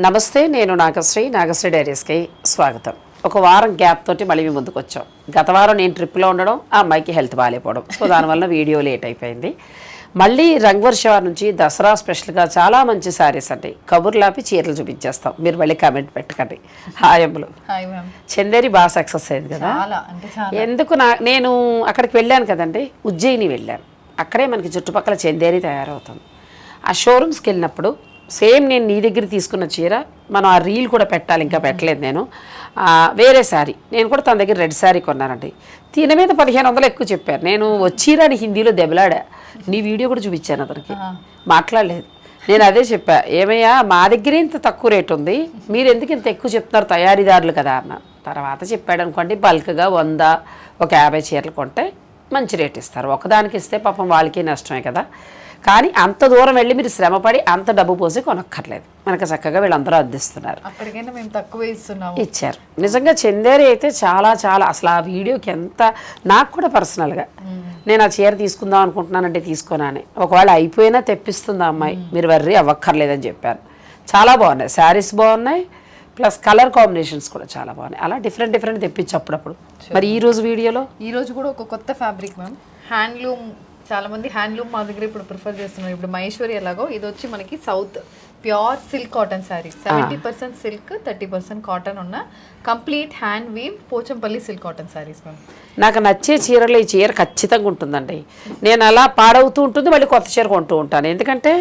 నమస్తే నేను నాగశ్రీ నాగశ్రీ డైరీస్కి స్వాగతం. ఒక వారం గ్యాప్ తోటి మళ్ళీ మీ ముందుకు వచ్చాం. గత వారం నేను ట్రిప్లో ఉండడం ఆ అమ్మాయికి హెల్త్ బాగాలేకపోవడం. సో దానివల్ల వీడియో లేట్ అయిపోయింది. మళ్ళీ రంగవర్ష నుంచి దసరా స్పెషల్గా చాలా మంచి శారీస్ అండి. కబుర్లాపి చీరలు చూపించేస్తాం. మీరు మళ్ళీ కామెంట్ పెట్టకండి. హాయములు చందేరి బాగా సక్సెస్ అయింది కదా? ఎందుకు నా నేను అక్కడికి వెళ్ళాను కదండి ఉజ్జయిని వెళ్ళాను. అక్కడే మనకి చుట్టుపక్కల చందేరి తయారవుతుంది. ఆ షోరూమ్స్కి వెళ్ళినప్పుడు సేమ్ నేను నీ దగ్గర తీసుకున్న చీర మనం ఆ రీల్ కూడా పెట్టాలి ఇంకా పెట్టలేదు నేను. వేరే శారీ. నేను కూడా తన దగ్గర రెడ్ శారీ కొన్నానండి. దీని మీద పదిహేను వందలు ఎక్కువ చెప్పారు. నేను వచ్చిరాని హిందీలో దెబ్బలాడా? నీ వీడియో కూడా చూపించాను అతనికి. మాట్లాడలేదు. నేను అదే చెప్పా ఏమయ్యా మా దగ్గరే ఇంత తక్కువ రేట్ ఉంది. మీరు ఎందుకు ఇంత ఎక్కువ చెప్తున్నారు? తయారీదారులు కదా అన్న. తర్వాత చెప్పాడు అనుకోండి బల్క్గా వంద ఒక యాభై చీరలు కొంటే మంచి రేట్ ఇస్తారు. ఒకదానికి ఇస్తే పాపం వాళ్ళకి నష్టమే కదా. కానీ అంత దూరం వెళ్ళి మీరు శ్రమపడి అంత డబ్బు పోసి కొనక్కర్లేదు. మనకు చక్కగా వీళ్ళందరూ అందిస్తున్నారు. మేము తక్కువ ఇస్తున్నాము. ఇచ్చారు. నిజంగా చందేరి అయితే చాలా చాలా అసలు ఆ వీడియోకి ఎంత నాకు కూడా పర్సనల్గా. నేను ఆ చీర తీసుకుందాం అనుకుంటున్నానంటే తీసుకోనాని. ఒకవేళ అయిపోయినా తెప్పిస్తుంది అమ్మాయి. మీరు వర్రీ అవ్వక్కర్లేదని చెప్పారు. చాలా బాగున్నాయి. శారీస్ బాగున్నాయి. ప్లస్ కలర్ కాంబినేషన్స్ కూడా చాలా బాగున్నాయి. అలా డిఫరెంట్ డిఫరెంట్ తెప్పించి అప్పుడప్పుడు. మరి ఈ రోజు వీడియోలో? ఈ రోజు కూడా ఒక కొత్త ఫ్యాబ్రిక్ మ్యామ్. హ్యాండ్లూమ్ చాలా మంది హ్యాండ్లూమ్ మా దగ్గర ఇప్పుడు ప్రిఫర్ చేస్తున్నారు. ఇప్పుడు మహేశ్వరి ఎలాగో ఇది వచ్చి మనకి south pure silk cotton saree seventy percent silk thirty percent cotton ఉన్న complete hand weave Pochampally silk cotton sarees ma'am నాకు నచ్చే చీరలో ఈ చీర ఖచ్చితంగా ఉంటుందండి. నేను అలా పాడవుతూ ఉంటుంది మళ్ళీ కొత్త చీర కొంటూ ఉంటాను. ఎందుకంటే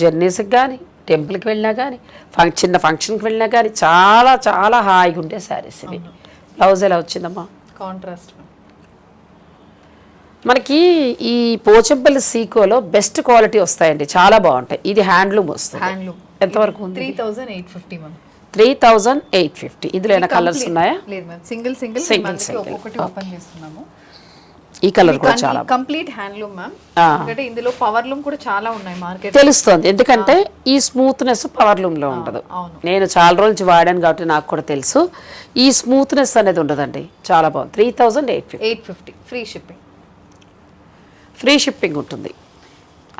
జర్నీస్కి కానీ టెంపుల్కి వెళ్ళినా కానీ ఫంక్ చిన్న ఫంక్షన్కి వెళ్ళినా కానీ చాలా చాలా హాయిగా ఉండే శారీస్ ఇవి. బ్లౌజ్ ఎలా వచ్చిందమ్మా? కాంట్రాస్ట్ మ్యామ్ మనకి ఈ పోచంపల్లి సీకోలో బెస్ట్ క్వాలిటీ వస్తాయండి. చాలా బాగుంటాయి. ఇది హ్యాండ్లూమ్ వస్తుంది. హ్యాండ్లూమ్ ఎంతవరకు ఉంది? Three thousand eight fifty ma'am. Three thousand eight fifty. ఇందులో ఏమైనా కలర్స్ ఉన్నాయా? లేదు ma'am. Single single single open చేస్తున్నాము. ఈ కలర్ కూడా చాలా కంప్లీట్ హ్యాండ్లూమ్ మ్యామ్. ఇందులో పవర్ లూమ్ కూడా చాలా ఉన్నాయి మార్కెట్. తెలుస్తుంది. ఎందుకంటే ఈ స్మూత్నెస్ పవర్ లూమ్లో ఉండదు. అవును. నేను చాలా రోజులు వాడాను కాబట్టి నాకు కూడా తెలుసు. ఈ స్మూత్నెస్ అనేది ఉండదండి. చాలా బాగుంది. Three thousand eight fifty. Eight fifty. Free shipping. Free shipping ఉంటుంది.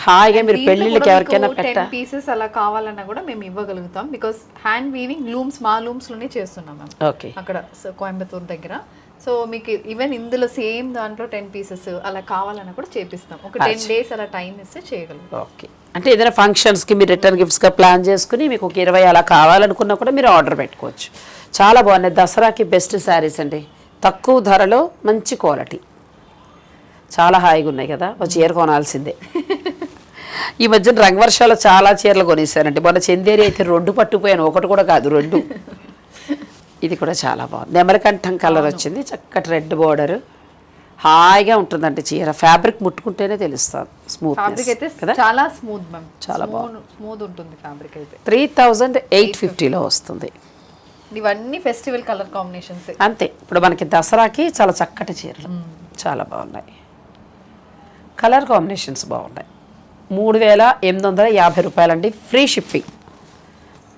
హాయిగా మీరు పెళ్ళిళ్ళకి ఎవరికైనా పెట్ట పీసెస్ అలా కావాలన్నా కూడా మేము ఇవ్వగలుగుతాం. బికాస్ హ్యాండ్ వీవింగ్ లూమ్స్ మా లూమ్స్లోనే చేస్తున్నాం మ్యామ్ ఓకే. అక్కడ స- కోయంబత్తూర్ దగ్గర. సో మీకు ఈవెన్ ఇందులో సేమ్ దాంట్లో టెన్ పీసెస్ అలా కావాలన్నా కూడా చేపిస్తాం. ఒక టెన్ డేస్ అలా టైం ఇస్తే చేయగలుగుతాం. ఓకే. అంటే ఏదైనా ఫంక్షన్స్కి మీరు రిటర్న్ గిఫ్ట్స్గా ప్లాన్ చేసుకుని మీకు ఒక ఇరవై అలా కావాలనుకున్నా కూడా మీరు ఆర్డర్ పెట్టుకోవచ్చు. చాలా బాగున్నాయి. దసరాకి బెస్ట్ శారీస్ అండి. తక్కువ ధరలో మంచి క్వాలిటీ చాలా హాయిగా ఉన్నాయి కదా ఒక చీర కొనాల్సిందే. ఈ మధ్యన రంగవర్షాలు చాలా చీరలు కొనేసానండి మొన్న చందేరి అయితే రెండు పట్టుకుపోయాను ఒకటి కూడా కాదు రెండు. ఇది కూడా చాలా బాగుంది. నెమలికంఠం కలర్ వచ్చింది చక్కటి రెడ్ బోర్డర్ హాయిగా ఉంటుందండి చీర. ఫ్యాబ్రిక్ ముట్టుకుంటేనే తెలుస్తుంది స్మూత్ చాలా స్మూత్ చాలా స్మూత్ ఉంటుంది ఫ్యాబ్రిక్ అయితే. త్రీ థౌజండ్ ఎయిట్ ఫిఫ్టీలో వస్తుంది. ఇవన్నీ ఫెస్టివల్ కలర్ కాంబినేషన్స్ అంతే. ఇప్పుడు మనకి దసరాకి చాలా చక్కటి చీరలు. చాలా బాగున్నాయి. కలర్ కాంబినేషన్స్ బాగున్నాయి. మూడు వేల ఎనిమిది వందల యాభై రూపాయలండి ఫ్రీ షిప్పింగ్.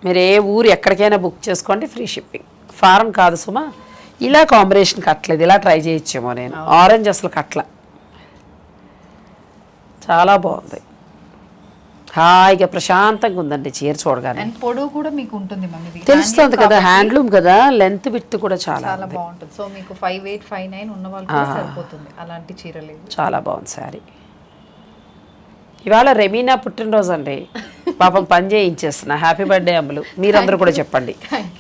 మీరు ఏ ఊరు ఎక్కడికైనా బుక్ చేసుకోండి ఫ్రీ షిప్పింగ్. ఫారం కాదు సుమా ఇలా కాంబినేషన్ కట్టలేదు ఇలా ట్రై చేయొచ్చేమో నేను. ఆరెంజ్ అసలు కట్ల చాలా బాగుంది. హాయిగా ప్రశాంతంగా ఉందండి చీర చూడగానే. పొడవు కూడా మీకు ఉంటుంది తెలుస్తుంది కదా హ్యాండ్లూమ్ కదా లెంత్ విత్ కూడా చాలా చాలా బాగుంటుంది. సో మీకు ఫైవ్ ఎయిట్ ఫైవ్ నైన్ ఉన్న వాళ్ళు కూడా సరిపోతుంది. అలాంటి చీరలు. చాలా బాగుంది శారీ. ఇవాళ రెమీనా పుట్టినరోజు అండి. పాపం పని చేయించేస్తున్నా. హ్యాపీ బర్త్డే అమ్ములు మీరందరూ కూడా చెప్పండి.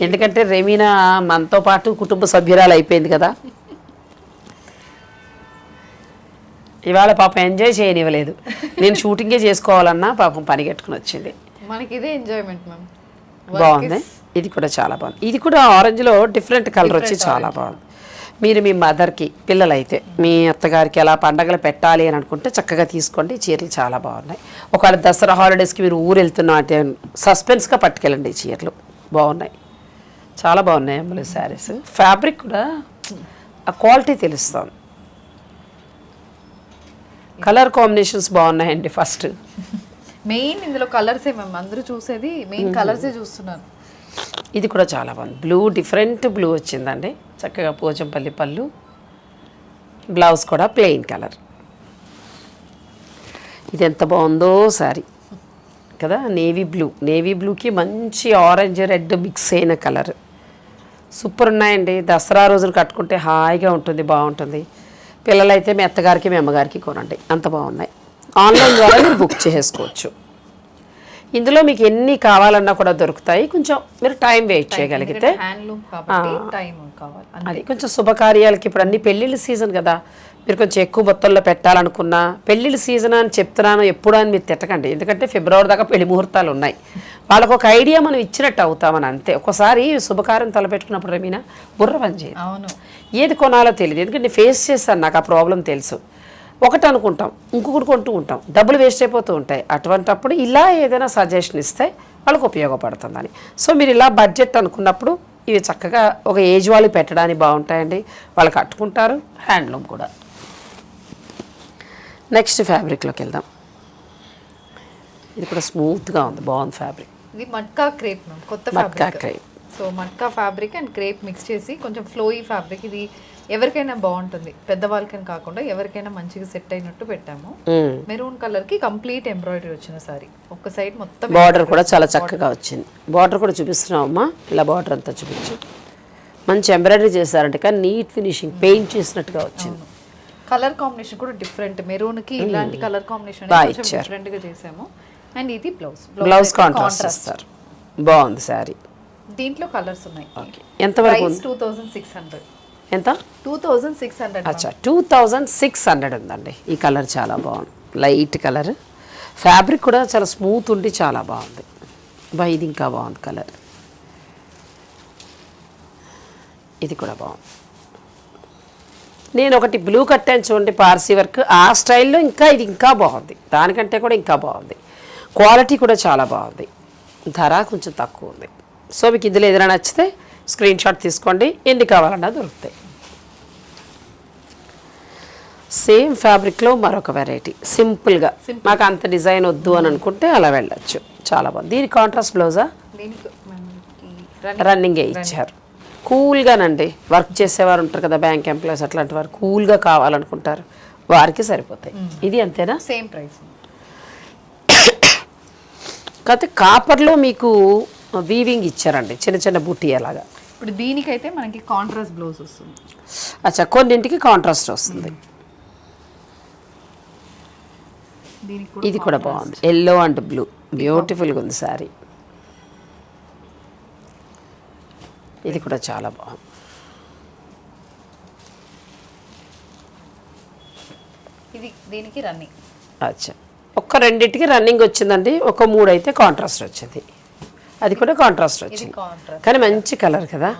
ఎందుకంటే రెమీనా మనతో పాటు కుటుంబ సభ్యురాలు అయిపోయింది కదా. ఇవాళ పాపం ఎంజాయ్ చేయనివ్వలేదు. నేను షూటింగే చేసుకోవాలన్నా పాపం పని కట్టుకుని వచ్చింది. మనకి ఇదే ఎంజాయ్మెంట్ మ్యామ్ బాగుంది. ఇది కూడా చాలా బాగుంది. ఇది కూడా ఆరెంజ్లో డిఫరెంట్ కలర్ వచ్చి చాలా బాగుంది. మీరు మీ మదర్కి పిల్లలైతే మీ అత్తగారికి ఎలా పండగలు పెట్టాలి అని అనుకుంటే చక్కగా తీసుకోండి. చీరలు చాలా బాగున్నాయి. ఒకవేళ దసరా హాలిడేస్కి మీరు ఊరు వెళ్తున్నా అంటే సస్పెన్స్గా పట్టుకెళ్ళండి ఈ చీరలు. బాగున్నాయి. చాలా బాగున్నాయి అమ్మలు శారీస్. ఫ్యాబ్రిక్ కూడా ఆ క్వాలిటీ తెలుస్తుంది. కలర్ కాంబినేషన్స్ బాగున్నాయండి ఫస్ట్. మెయిన్ ఇందులో కలర్సే మ్యామ్? అందరూ చూసేది మెయిన్ కలర్సే చూస్తున్నారు. ఇది కూడా చాలా బాగుంది. బ్లూ డిఫరెంట్ బ్లూ వచ్చిందండి. చక్కగా పోచంపల్లి పళ్ళు. బ్లౌజ్ కూడా ప్లెయిన్ కలర్. ఇది ఎంత బాగుందో సారీ. కదా? Navy blue. నేవీ బ్లూకి మంచి ఆరెంజ్ రెడ్ మిక్స్ అయిన కలర్. సూపర్ ఉన్నాయండి. దసరా రోజులు కట్టుకుంటే హాయిగా ఉంటుంది బాగుంటుంది. పిల్లలైతే మీ అత్తగారికి మీ అమ్మగారికి కొనండి. అంత బాగున్నాయి. ఆన్లైన్ ద్వారా మీరు బుక్ చేసుకోవచ్చు. ఇందులో మీకు ఎన్ని కావాలన్నా కూడా దొరుకుతాయి. కొంచెం మీరు టైం వెయిట్ చేయగలిగితే. అది కొంచెం శుభకార్యాలకి ఇప్పుడు అన్ని పెళ్ళిళ్ళ సీజన్ కదా. మీరు కొంచెం ఎక్కువ మొత్తంలో పెట్టాలనుకున్నా పెళ్ళిళ్ళ సీజన్ అని చెప్తున్నాను ఎప్పుడు అని మీరు తిట్టకండి. ఎందుకంటే ఫిబ్రవరి దాకా పెళ్ళి ముహూర్తాలు ఉన్నాయి. వాళ్ళకు ఒక ఐడియా మనం ఇచ్చినట్టు అవుతామని అంతే. ఒకసారి శుభకార్యం తలపెట్టుకున్నప్పుడు రమీనా బుర్ర పని అవును. ఏది కొనాలో తెలియదు. ఎందుకంటే నేను ఫేస్ చేశాను నాకు ఆ ప్రాబ్లం తెలుసు. ఒకటి అనుకుంటాం ఇంకొకటి కొంటూ ఉంటాం. డబ్బులు వేస్ట్ అయిపోతూ ఉంటాయి. అటువంటప్పుడు ఇలా ఏదైనా సజెషన్ ఇస్తే వాళ్ళకి ఉపయోగపడుతుందని. సో మీరు ఇలా బడ్జెట్ అనుకున్నప్పుడు ఇవి చక్కగా ఒక ఏజ్ వాళ్ళు పెట్టడానికి బాగుంటాయండి. వాళ్ళు కట్టుకుంటారు హ్యాండ్లూమ్ కూడా. నెక్స్ట్ ఫ్యాబ్రిక్లోకి వెళ్దాం. ఇది కూడా స్మూత్గా ఉంది బాగుంది ఫ్యాబ్రిక్. ఇది మట్కా క్రేప్ మ్యామ్ కొత్త matka crepe. So matka fabric and crepe mix చేసి కొంచెం ఫ్లోయి ఫ్యాబ్రిక్. ఇది ఎవరికైనా బాగుంటుంది పెద్దవాళ్ళకని కాకుండా ఎవరికైనా మంచిగా సెట్ అయినట్టు పెట్టాము. మెరూన్ కలర్కి కంప్లీట్ ఎంబ్రాయిడరీ వచ్చిన సారీ. ఒక సైడ్ మొత్తం బార్డర్ కూడా చాలా చక్కగా వచ్చింది. బార్డర్ కూడా చూపిస్తున్నామమ్మా ఇలా బార్డర్ అంతా చూపించు. మంచి ఎంబ్రాయిడరీ చేశారంటే కానీ నీట్ ఫినిషింగ్ పెయింట్ చేసినట్టుగా వచ్చింది. కలర్ కాంబినేషన్ కూడా డిఫరెంట్. మెరూన్కి ఇలాంటి కలర్ కాంబినేషన్. డిఫరెంట్గా చేసాము. అండ్ ఇది బ్లౌజ్. బ్లౌజ్ కాంట్రాస్ట్ ఇస్తారు బాగుంది శారీ దీంట్లో కలర్స్ ఉన్నాయి. ప్రైస్ ఉంది? టూ థౌసండ్ సిక్స్ హండ్రెడ్ ఎంత? టూ థౌసండ్ సిక్స్ హండ్రెడ్ అచ్చా టూ థౌజండ్ సిక్స్ హండ్రెడ్ ఉందండి. ఈ కలర్ చాలా బాగుంది. Light colour. ఫ్యాబ్రిక్ కూడా చాలా స్మూత్ ఉండి చాలా బాగుంది. బా ఇది ఇంకా బాగుంది కలర్. ఇది కూడా బాగుంది. నేను ఒకటి బ్లూ కట్టాను చూడండి పార్సీ వర్క్ ఆ స్టైల్లో ఇంకా ఇది ఇంకా బాగుంది. దానికంటే కూడా ఇంకా బాగుంది. క్వాలిటీ కూడా చాలా బాగుంది. ధర కొంచెం తక్కువ ఉంది. సో మీకు ఇందులో ఏదైనా నచ్చితే స్క్రీన్ షాట్ తీసుకోండి. ఎన్ని కావాలన్నా దొరుకుతాయి. సేమ్ ఫ్యాబ్రిక్లో మరొక వెరైటీ సింపుల్గా మాకు అంత డిజైన్ వద్దు అని అనుకుంటే అలా వెళ్ళొచ్చు. చాలా బాగుంది. దీని కాంట్రాస్ట్ బ్లౌజా రన్నింగే ఇచ్చారు. కూల్గానండి. వర్క్ చేసేవారు ఉంటారు కదా బ్యాంక్ ఎంప్లాయీస్ అట్లాంటి వారు కూల్గా కావాలనుకుంటారు. వారికి సరిపోతాయి. ఇది అంతేనా? Same price. కాకపోతే కాపర్లో మీకు వీవింగ్ ఇచ్చారండి. చిన్న చిన్న బుట్టి అలాగా. ఇప్పుడు దీనికైతే మనకి కాంట్రాస్ట్ బ్లౌజ్ వస్తుంది. అచ్చా కొన్నింటికి కాంట్రాస్ట్ వస్తుంది. ఇది కూడా బాగుంది. ఎల్లో అండ్ బ్లూ బ్యూటిఫుల్గా ఉంది శారీ ఇది కూడా చాలా బాగుంది. ఇది దీనికి రన్నింగ్ అచ్చా. ఒక్క రెండింటికి రన్నింగ్ వచ్చిందండి. ఒక మూడు అయితే కాంట్రాస్ట్ వచ్చింది. అది కూడా కాంట్రాస్ట్ వచ్చింది. కానీ మంచి కలర్ కదా.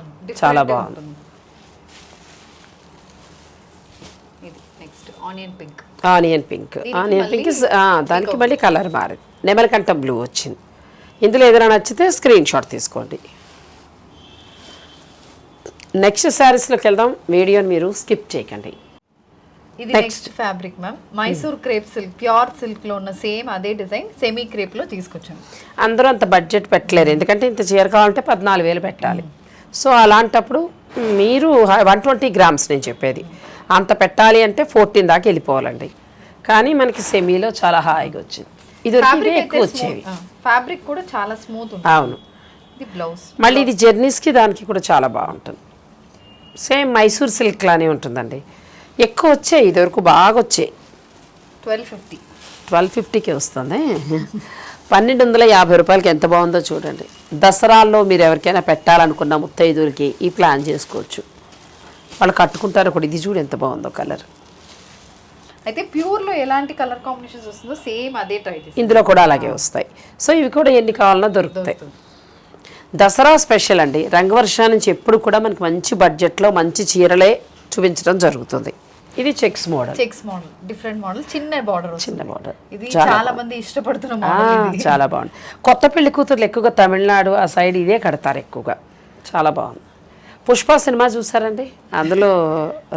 చాలా బాగుంది. ఆనియన్ పింక్ ఆనియన్ పింక్ దీనికి ఆనియన్ మళ్ళీ పింక్ దానికి మళ్ళీ కలర్ మారింది. నెమలకంఠ బ్లూ వచ్చింది. ఇందులో ఏదైనా నచ్చితే స్క్రీన్ షాట్ తీసుకోండి. నెక్స్ట్ శారీస్లోకి వెళ్దాం. వీడియోని మీరు స్కిప్ చేయకండి. ఇది next fabric ma'am Mysore crepe silk pure సిల్క్లో ఉన్న సేమ్ అదే డిజైన్ సెమీ క్రేప్లో తీసుకొచ్చాను. అందరూ అంత బడ్జెట్ పెట్టలేరు. ఎందుకంటే ఇంత చీర కావాలంటే పద్నాలుగు వేలు పెట్టాలి. సో అలాంటప్పుడు మీరు వన్ ట్వంటీ గ్రామ్స్ నేను చెప్పేది. అంత పెట్టాలి అంటే ఫోర్టీన్ దాకా వెళ్ళిపోవాలండి. కానీ మనకి సెమీలో చాలా హాయిగా వచ్చింది. ఇది ఎక్కువ వచ్చేవి. ఫ్యాబ్రిక్ కూడా చాలా స్మూత్ అవును. ఇది బ్లౌజ్ మళ్ళీ ఇది జర్నీస్కి దానికి కూడా చాలా బాగుంటుంది. సేమ్ మైసూర్ సిల్క్ లానే ఉంటుందండి. ఎక్కువ వచ్చాయి ఇదివరకు బాగా వచ్చాయి ట్వెల్వ్ ఫిఫ్టీ. ట్వెల్వ్ ఫిఫ్టీకి వస్తుంది. పన్నెండు వందల యాభై రూపాయలకి ఎంత బాగుందో చూడండి. దసరాల్లో మీరు ఎవరికైనా పెట్టాలనుకున్న ముత్తైదులకి ఈ ప్లాన్ చేసుకోవచ్చు. వాళ్ళు కట్టుకుంటారు కూడా ఇది చూడు ఎంత బాగుందో కలర్. అయితే ప్యూర్లో ఎలాంటి కలర్ కాంబినేషన్స్ వస్తుందో సేమ్ అదే ట్రై ఇందులో కూడా అలాగే వస్తాయి. సో ఇవి కూడా ఎన్ని కావాలన్నా దొరుకుతాయి. దసరా స్పెషల్ అండి. రంగవర్ష నుంచి ఎప్పుడు కూడా మనకి మంచి బడ్జెట్లో మంచి చీరలే చూపించడం జరుగుతుంది. ఇది checks model. Checks model. Different model. చిన్న బార్డర్ చిన్న బార్డర్. ఇది చాలా మంది ఇష్టపడుతున్న చాలా బాగుంది. కొత్త పెళ్ళి కూతుర్లు ఎక్కువగా తమిళనాడు ఆ సైడ్ ఇదే కడతారు ఎక్కువగా. చాలా బాగుంది. పుష్ప సినిమా చూసారండి? అందులో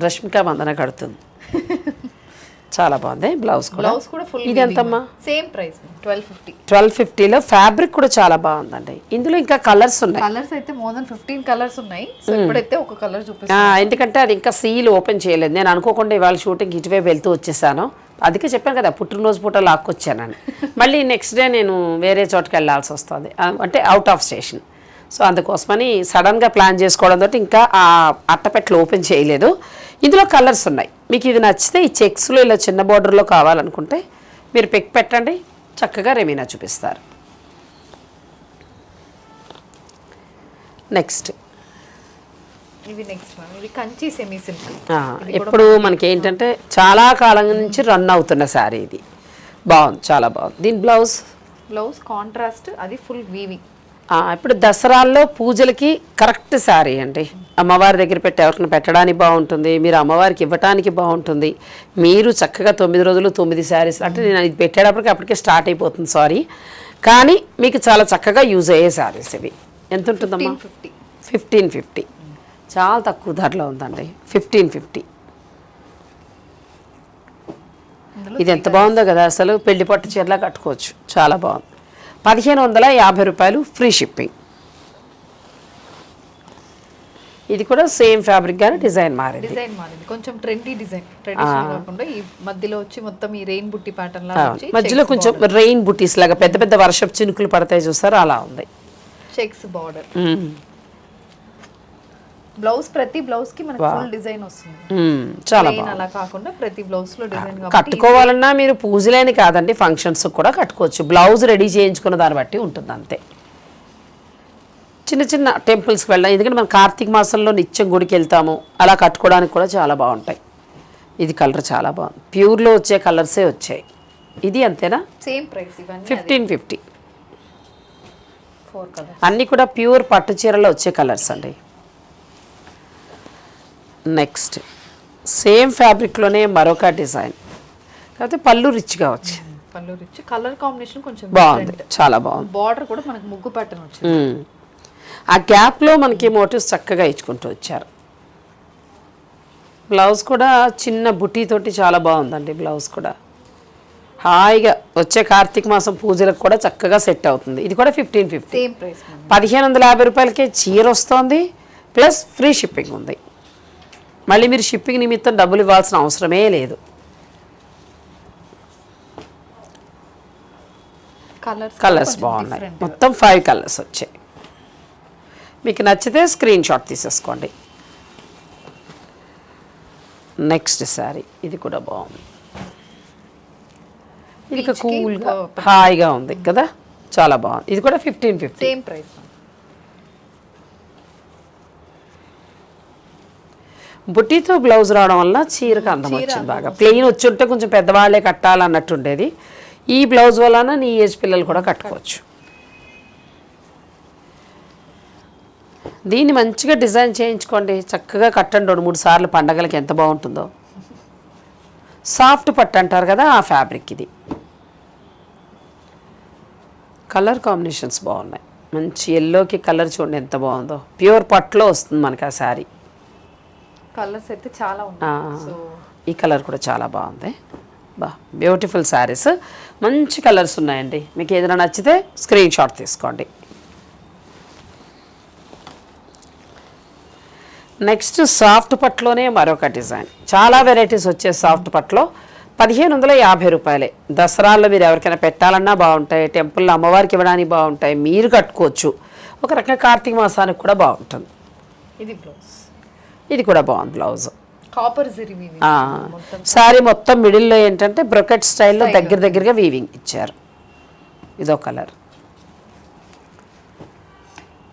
రష్మిక మందన కడుతుంది. చాలా బాగుంది. బ్లౌజ్ కూడా. బ్లౌజ్ కూడా ఫుల్ ఇది ఎంతమ్మా? Same price twelve fifty twelve ఫిఫ్టీలో ఫ్యాబ్రిక్ కూడా చాలా బాగుందండి. ఇందులో ఇంకా కలర్స్ ఉన్నాయి. కలర్స్ అయితే మోర్ దన్ ఫిఫ్టీన్ కలర్స్ ఉన్నాయి. సో ఇప్పుడైతే ఒక కలర్ ఆ, చూపిస్తాను ఎందుకంటే అది ఇంకా సీల్ ఓపెన్ చేయలేదు. నేను అనుకోకుండా ఇవాళ షూటింగ్ ఇటువైపు వెళ్తూ వచ్చేసాను. అందుకే చెప్పాను కదా పుట్టినరోజు పూట లాక్కొచ్చానని. మళ్ళీ నెక్స్ట్ డే నేను వేరే చోటుకి వెళ్ళాల్సి వస్తుంది. అంటే అవుట్ ఆఫ్ స్టేషన్ సో అందుకోసమని సడన్గా ప్లాన్ చేసుకోవడం తోటి ఇంకా ఆ అట్టపెట్టలు ఓపెన్ చేయలేదు. ఇందులో కలర్స్ ఉన్నాయి. మీకు ఇది నచ్చితే ఈ చెక్స్లో ఇలా చిన్న బార్డర్లో కావాలనుకుంటే మీరు పిక్ పెట్టండి. చక్కగా రెమీనా చూపిస్తారు. నెక్స్ట్. ఎప్పుడు మనకి ఏంటంటే చాలా కాలం నుంచి రన్ అవుతున్న శారీ ఇది. బాగుంది చాలా బాగుంది. దీని బ్లౌజ్? బ్లౌజ్ కాంట్రాస్ట్ అది ఫుల్ వీవింగ్ ఇప్పుడు దసరాల్లో పూజలకి కరెక్ట్ శారీ అండి. అమ్మవారి దగ్గర పెట్టి ఎవరికైనా పెట్టడానికి బాగుంటుంది మీరు అమ్మవారికి ఇవ్వటానికి బాగుంటుంది. మీరు చక్కగా తొమ్మిది రోజులు తొమ్మిది శారీస్ అంటే నేను ఇది పెట్టేటప్పటికి అప్పటికే స్టార్ట్ అయిపోతుంది సారీ. కానీ మీకు చాలా చక్కగా యూజ్ అయ్యే శారీస్ ఇవి. ఎంత ఉంటుందమ్మా? ఫిఫ్టీ. Fifteen fifty. చాలా తక్కువ ధరలో ఉందండి. Fifteen fifty. ఇది ఎంత బాగుందో కదా అసలు పెళ్ళి పట్టు చీరలా కట్టుకోవచ్చు. చాలా బాగుంది. పదిహేను వందల యాభై రూపాయలు ఫ్రీ షిప్పింగ్. ఇది కూడా సేమ్ ఫ్యాబ్రిక్ కానీ డిజైన్ మారింది. డిజైన్ మారింది. కొంచెం ట్రెండీ డిజైన్ ట్రెడిషనల్ కాకుండా ఈ మధ్యలో వచ్చి మొత్తం ఈ రెయిన్ బుట్టి ప్యాటర్న్ లాగా వచ్చి మధ్యలో కొంచెం రెయిన్ బుటీస్ లాగా పెద్ద పెద్ద వర్షపు చినుకులు పడతాయి చూస్తారు అలా ఉంది. Checks border. బ్లౌజ్ ప్రతి బ్లౌజ్కి మనకి ఫుల్ డిజైన్ వస్తుంది. చాలా అలా కాకుండా ప్రతి బ్లౌజ్లో డిజైన్ కట్టుకోవాలన్నా మీరు పూజలేని కాదండి ఫంక్షన్స్ కూడా కట్టుకోవచ్చు. బ్లౌజ్ రెడీ చేయించుకున్న దాన్ని బట్టి ఉంటుంది అంతే. చిన్న చిన్న టెంపుల్స్కి వెళ్ళాం ఎందుకంటే మనం కార్తీక మాసంలో నిత్యం గుడికి వెళ్తాము అలా కట్టుకోవడానికి కూడా చాలా బాగుంటాయి. ఇది కలర్ చాలా బాగుంది. ప్యూర్లో వచ్చే కలర్సే వచ్చాయి. ఇది అంతేనా? Same price fifteen fifty. అన్నీ కూడా ప్యూర్ పట్టు చీరలో వచ్చే కలర్స్ అండి. నెక్స్ట్. సేమ్ ఫ్యాబ్రిక్లోనే మరొక డిజైన్. కాకపోతే పళ్ళు రిచ్గా వచ్చింది పళ్ళు రిచ్. కలర్ కాంబినేషన్ కొంచెం బాగుంది. చాలా బాగుంది. బార్డర్ కూడా మనకి ముగ్గు ప్యాటర్న్ వచ్చింది. ఆ గ్యాప్లో మనకి మోటివ్స్ చక్కగా ఇచ్చుకుంటూ వచ్చారు. బ్లౌజ్ కూడా చిన్న బుటీ తోటి చాలా బాగుందండి బ్లౌజ్ కూడా. హాయిగా వచ్చే కార్తీక మాసం పూజలకు కూడా చక్కగా సెట్ అవుతుంది. ఇది కూడా ఫిఫ్టీన్ ఫిఫ్టీ పదిహేను వందల యాభై రూపాయలకే చీర వస్తుంది. ప్లస్ ఫ్రీ షిప్పింగ్ ఉంది. మళ్ళీ మీరు షిప్పింగ్ నిమిత్తం డబ్బులు ఇవ్వాల్సిన అవసరమే లేదు. కలర్స్ బాగున్నాయి. మొత్తం ఫైవ్ కలర్స్ వచ్చాయి. మీకు నచ్చితే స్క్రీన్ షాట్ తీసేసుకోండి. నెక్స్ట్ శారీ ఇది కూడా బాగుంది. ఇది కూల్గా హాయిగా ఉంది కదా? చాలా బాగుంది. ఇది కూడా ఫిఫ్టీన్ ఫిఫ్టీ ప్రైస్ బుట్టీతో బ్లౌజ్ రావడం వల్ల చీరకు అందం వచ్చింది బాగా. ప్లెయిన్ వచ్చి ఉంటే కొంచెం పెద్దవాళ్ళే కట్టాలన్నట్టు ఉండేది ఈ బ్లౌజ్ వలన నీ ఏజ్ పిల్లలు కూడా కట్టుకోవచ్చు. దీన్ని మంచిగా డిజైన్ చేయించుకోండి. చక్కగా కట్టండి. రెండు మూడు సార్లు పండగలకి ఎంత బాగుంటుందో. సాఫ్ట్ పట్టు అంటారు కదా ఆ ఫ్యాబ్రిక్ ఇది. కలర్ కాంబినేషన్స్ బాగున్నాయి. మంచి ఎల్లోకి కలర్ చూడండి ఎంత బాగుందో. ప్యూర్ పట్టులో వస్తుంది మనకి ఆ శారీ. కలర్స్ అయితే చాలా ఉన్నాయి ఈ కలర్ కూడా చాలా బాగుంది. బా బ్యూటిఫుల్ శారీస్ మంచి కలర్స్ ఉన్నాయండి. మీకు ఏదైనా నచ్చితే స్క్రీన్ షాట్ తీసుకోండి. నెక్స్ట్ సాఫ్ట్ పట్టులోనే మరొక డిజైన్ చాలా వెరైటీస్ వచ్చే సాఫ్ట్ పట్టులో పదిహేను వందల యాభై రూపాయలే. దసరాల్లో మీరు ఎవరికైనా పెట్టాలన్నా బాగుంటాయి. టెంపుల్లో అమ్మవారికి ఇవ్వడానికి బాగుంటాయి. మీరు కట్టుకోవచ్చు. ఒక రకంగా కార్తీక మాసానికి కూడా బాగుంటుంది. ఇది బ్లౌజ్. ఇది కూడా బాగుంది బ్లౌజ్. కాపర్ శారీ మొత్తం మిడిల్లో ఏంటంటే బ్రొకెట్ స్టైల్లో దగ్గర దగ్గరగా వీవింగ్ ఇచ్చారు. ఇదో కలర్.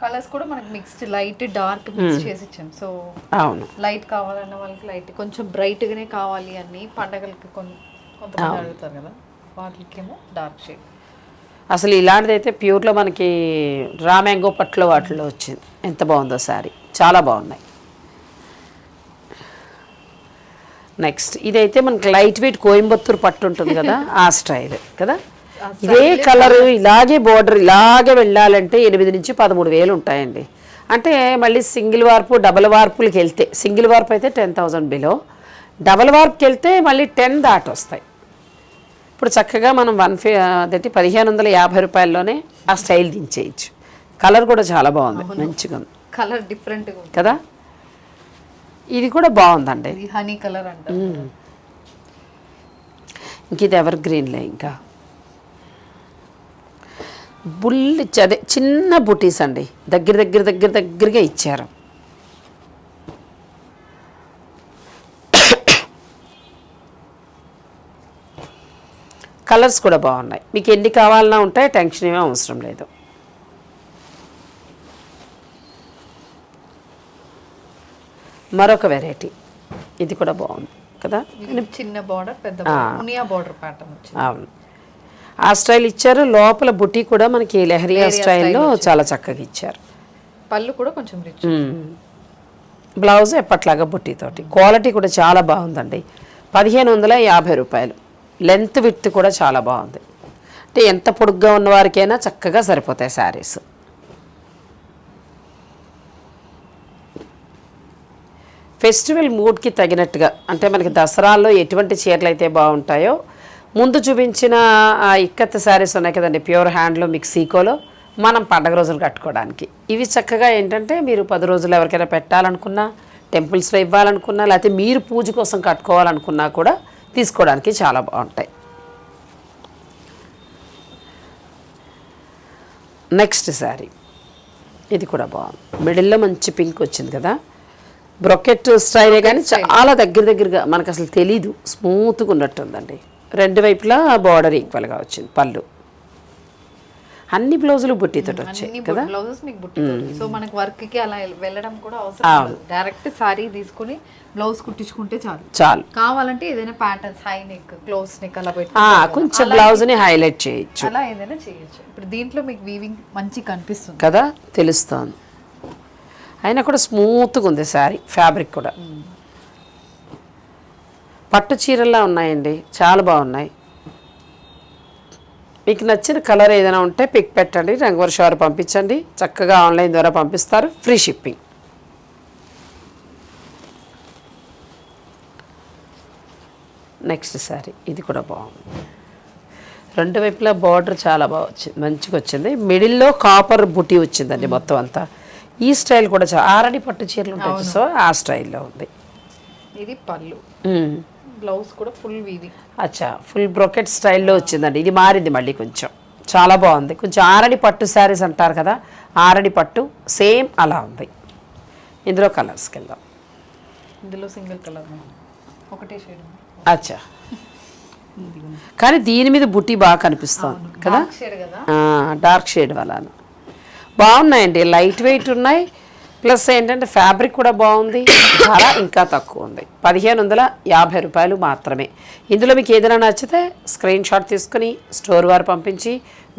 కలర్స్ కూడా మనకి మిక్స్డ్ లైట్ డార్క్ మిక్స్ చేసి ఇచ్చాం. సో అవును. లైట్ కావాలన్న వాళ్ళకి లైట్ కొంచెం బ్రైట్ గానే కావాలి అని పండగలకి కొన్ని కొంతమంది అడుగుతారు కదా వాటికేమో డార్క్ షేడ్ అసలు ఇలాంటిది అయితే ప్యూర్లో మనకి రా మ్యాంగో పట్లో వాటిలో వచ్చింది. ఎంత బాగుందో శారీ చాలా బాగున్నాయి. నెక్స్ట్ ఇదైతే మనకి లైట్ వెయిట్ కోయంబత్తూరు పట్టు ఉంటుంది కదా ఆ స్టైల్ కదా? ఇదే కలర్ ఇలాగే బోర్డర్ ఇలాగే వెళ్ళాలంటే ఎనిమిది నుంచి పదమూడు వేలు ఉంటాయండి. అంటే మళ్ళీ సింగిల్ వార్పు డబల్ వార్పులకి వెళ్తే సింగిల్ వార్పు అయితే టెన్ థౌజండ్ బిలో డబల్ వార్పుకి వెళ్తే మళ్ళీ టెన్ దాటి వస్తాయి. ఇప్పుడు చక్కగా మనం వన్ ఫి అదేంటి పదిహేను వందల యాభై రూపాయల్లోనే ఆ స్టైల్ దించేయచ్చు. కలర్ కూడా చాలా బాగుంది మంచిగా ఉంది కలర్ డిఫరెంట్ కదా? ఇది కూడా బాగుందండి. ఇది హనీ కలర్ అంటారు. ఇంక ఇది ఎవర్ గ్రీన్లే ఇంకా. బుల్లి అదే చిన్న బుటీస్ అండి. దగ్గర దగ్గర దగ్గర దగ్గరగా ఇచ్చారు. కలర్స్ కూడా బాగున్నాయి. మీకు ఎన్ని కావాలన్నా ఉంటాయి టెన్షన్ ఏమీ అవసరం లేదు. మరొక వెరైటీ ఇది కూడా బాగుంది కదా? చిన్న బార్డర్ పెద్ద బార్డర్ ప్యాటర్న్ అవును. ఆ స్టైల్ ఇచ్చారు. లోపల బుట్టి కూడా మనకి లెహరియా స్టైల్లో చాలా చక్కగా ఇచ్చారు. పళ్ళు కూడా కొంచెం రిచ్. బ్లౌజ్ ఎప్పట్లాగా బుట్టితోటి. క్వాలిటీ కూడా చాలా బాగుందండి. పదిహేను వందల యాభై రూపాయలు. లెంత్ విత్ కూడా చాలా బాగుంది. అంటే ఎంత పొడుగ్గా ఉన్న వారికైనా చక్కగా సరిపోతాయి శారీస్. ఫెస్టివల్ మూడ్కి తగినట్టుగా అంటే మనకి దసరాల్లో ఎటువంటి చీరలు అయితే బాగుంటాయో ముందు చూపించిన ఆ ఇక్కత్ శారీస్ ఉన్నాయి కదండి ప్యూర్ హ్యాండ్లో మీకు సీకోలో మనం పండగ రోజులు కట్టుకోవడానికి. ఇవి చక్కగా ఏంటంటే మీరు పది రోజులు ఎవరికైనా పెట్టాలనుకున్నా టెంపుల్స్లో ఇవ్వాలనుకున్నా లేకపోతే మీరు పూజ కోసం కట్టుకోవాలనుకున్నా కూడా తీసుకోవడానికి చాలా బాగుంటాయి. Next saree. ఇది కూడా బాగుంది. మిడిల్లో మంచి పింక్ వచ్చింది కదా బ్రొకెట్ స్టైలే కానీ చాలా దగ్గర దగ్గరగా మనకు అసలు తెలీదు. స్మూత్గా ఉన్నట్టుందండి. రెండు వైపులా బార్డర్ ఈక్వల్గా వచ్చింది పళ్ళు. అన్ని బ్లౌజులు బుట్టితో వచ్చాయి కదా? బ్లౌజెస్ మీకు బుట్టి సో మనకి వర్క్కి అలా వెళ్ళడం కూడా అవసరం డైరెక్ట్ సారీ తీసుకుని బ్లౌజ్ కుట్టించుకుంటే చాలు. చాలు. కావాలంటే ఏదైనా patterns high neck close neck అలా పెట్టి కొంచెం బ్లౌజ్ని హైలైట్ చేయొచ్చు. అలా ఏదైనా చేయొచ్చు. ఇప్పుడు దీంట్లో మీకు వీవింగ్ మంచి కనిపిస్తుంది. కదా? తెలుస్తోంది అయినా కూడా స్మూత్గా ఉంది శారీ ఫ్యాబ్రిక్ కూడా. పట్టు చీరల్లా ఉన్నాయండి చాలా బాగున్నాయి. మీకు నచ్చిన కలర్ ఏదైనా ఉంటే పిక్ పెట్టండి రంగవర్ షోర్ పంపించండి. చక్కగా ఆన్లైన్ ద్వారా పంపిస్తారు ఫ్రీ షిప్పింగ్. నెక్స్ట్ శారీ ఇది కూడా బాగుంది. రెండు వైపులా బార్డర్ చాలా బాగా వచ్చింది మంచిగా వచ్చింది. మిడిల్లో కాపర్ బుటీ వచ్చిందండి మొత్తం అంతా. ఈ స్టైల్ కూడా చాలా ఆరడి పట్టు చీరలు ఉంటాయి సో ఆ స్టైల్లో ఉంది. ఇది పళ్ళు. బ్లౌజ్ కూడా ఫుల్ వీవింగ్ అచ్చా ఫుల్ బ్రొకెట్ స్టైల్లో వచ్చిందండి. ఇది మారింది మళ్ళీ కొంచెం. చాలా బాగుంది. కొంచెం ఆరడి పట్టు శారీస్ అంటారు కదా ఆరడి పట్టు సేమ్ అలా ఉంది. ఇందులో కలర్స్కి వెళ్దాం ఇందులో సింగిల్ కలర్ ఒకటే షేడ్ అచ్చా. కానీ దీని మీద బుట్టి బాగా కనిపిస్తుంది కదా? డార్క్ షేడ్ వలన. బాగున్నాయండి. లైట్ వెయిట్ ఉన్నాయి. ప్లస్ ఏంటంటే ఫ్యాబ్రిక్ కూడా బాగుంది. ధర ఇంకా తక్కువ ఉంది. పదిహేను వందల యాభై రూపాయలు మాత్రమే. ఇందులో మీకు ఏదైనా నచ్చితే స్క్రీన్ షాట్ తీసుకుని స్టోర్ వారు పంపించి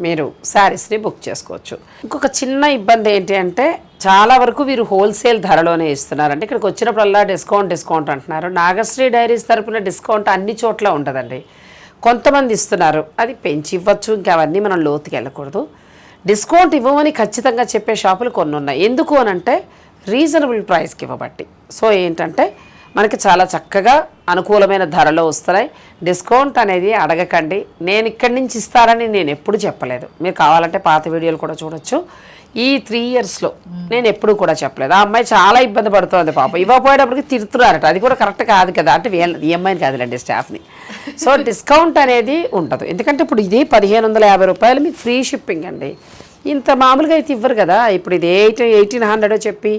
మీరు శారీస్ని బుక్ చేసుకోవచ్చు. ఇంకొక చిన్న ఇబ్బంది ఏంటి అంటే చాలా వరకు వీరు హోల్సేల్ ధరలోనే ఇస్తున్నారు అంటే ఇక్కడికి వచ్చినప్పుడల్లా డిస్కౌంట్ డిస్కౌంట్ అంటున్నారు. నాగశ్రీ డైరీస్ తరపున డిస్కౌంట్ అన్ని చోట్ల ఉంటుందండి కొంతమంది ఇస్తున్నారు. అది పెంచి ఇవ్వచ్చు. ఇంకా అవన్నీ మనం లోతుకి వెళ్ళకూడదు డిస్కౌంట్ ఇవ్వమని ఖచ్చితంగా చెప్పే షాపులు కొన్ని ఉన్నాయి. ఎందుకు అని అంటే రీజనబుల్ ప్రైస్కి ఇవ్వబట్టి. సో ఏంటంటే మనకి చాలా చక్కగా అనుకూలమైన ధరలో వస్తున్నాయి. డిస్కౌంట్ అనేది అడగకండి. నేను ఇక్కడి నుంచి ఇస్తారని నేను ఎప్పుడు చెప్పలేదు. మీరు కావాలంటే పాత వీడియోలు కూడా చూడొచ్చు. ఈ త్రీ ఇయర్స్లో నేను ఎప్పుడు కూడా చెప్పలేదు. ఆ అమ్మాయి చాలా ఇబ్బంది పడుతోంది పాప. ఇవ్వకపోయేటప్పటికి తిడుతున్నారట. అది కూడా కరెక్ట్ కాదు కదా అంటే వీళ్ళ ఈ అమ్మాయిని కాదులేండి స్టాఫ్ని సో డిస్కౌంట్ అనేది ఉండదు. ఎందుకంటే ఇప్పుడు ఇది పదిహేను వందల యాభై రూపాయలు మీకు ఫ్రీ షిప్పింగ్ అండి. ఇంత మామూలుగా అయితే ఇవ్వరు కదా. ఇప్పుడు ఇది ఎయిట్ ఎయిటీన్ హండ్రెడ్ చెప్పి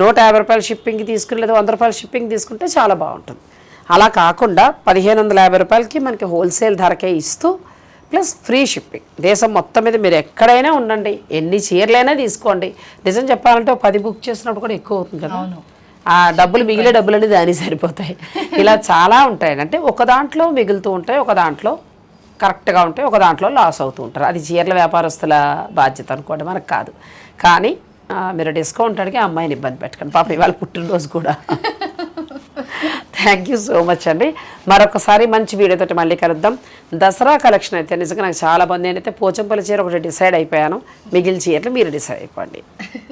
నూట యాభై రూపాయలు షిప్పింగ్ తీసుకుని లేదా వంద రూపాయలు షిప్పింగ్ తీసుకుంటే చాలా బాగుంటుంది. అలా కాకుండా పదిహేను వందల యాభై రూపాయలకి మనకి హోల్సేల్ ధరకే ఇస్తూ ప్లస్ ఫ్రీ షిప్పింగ్. దేశం మొత్తం మీద మీరు ఎక్కడైనా ఉండండి ఎన్ని చీరలైనా తీసుకోండి. నిజం చెప్పాలంటే పది బుక్ చేసినప్పుడు కూడా ఎక్కువ అవుతుంది కదా. ఆ డబ్బులు మిగిలే డబ్బులన్నీ దానికి సరిపోతాయి. ఇలా చాలా ఉంటాయి అంటే ఒక దాంట్లో మిగులుతూ ఉంటాయి ఒక దాంట్లో కరెక్ట్గా ఉంటాయి ఒక దాంట్లో లాస్ అవుతూ ఉంటారు. అది చీరల వ్యాపారస్తుల బాధ్యత అనుకోండి మనకు కాదు. కానీ మీరు డిస్కౌంట్ అడిగి అమ్మాయిని ఇబ్బంది పెట్టకండి. పాప ఇవాళ పుట్టినరోజు కూడా. థ్యాంక్ యూ సో మచ్ అండి మరొకసారి మంచి వీడియోతో మళ్ళీ కలుద్దాం. దసరా కలెక్షన్ అయితే నిజంగా నాకు చాలా బాగుంది నేనైతే పోచంపల్లి చీర ఒకటి డిసైడ్ అయిపోయాను. మిగిలిన చీరలు మీరు డిసైడ్ అయిపోండి.